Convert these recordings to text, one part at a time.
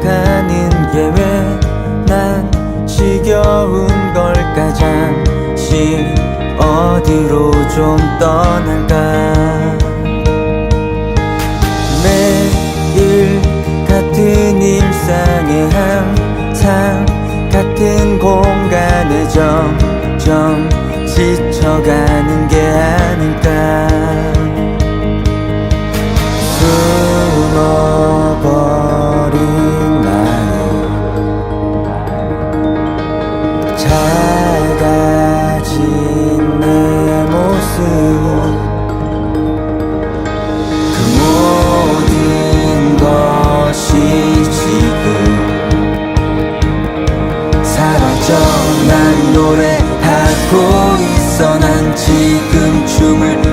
가는 게 왜 난 지겨운 걸까 잠시 어디로 좀 떠날까? 매일 같은 일상에 항상 같은 공간에 점점 지쳐가는 게 아닐까 멈춰 난 노래하고 있어. 난 지금 춤을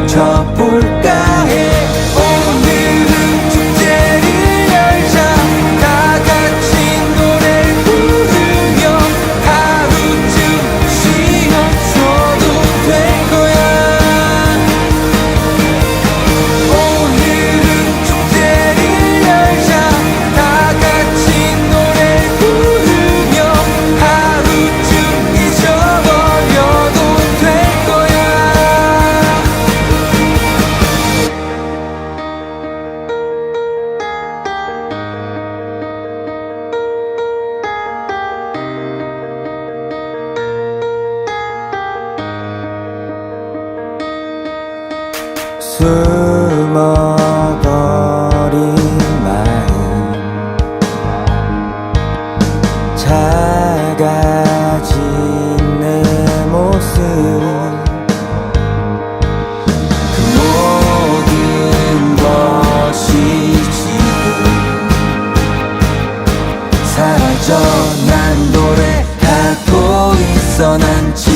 숨어버린 마음. 작아진 내 모습 그 모든 것이 지금 사라져. 난 노래하고 있어. 난 지금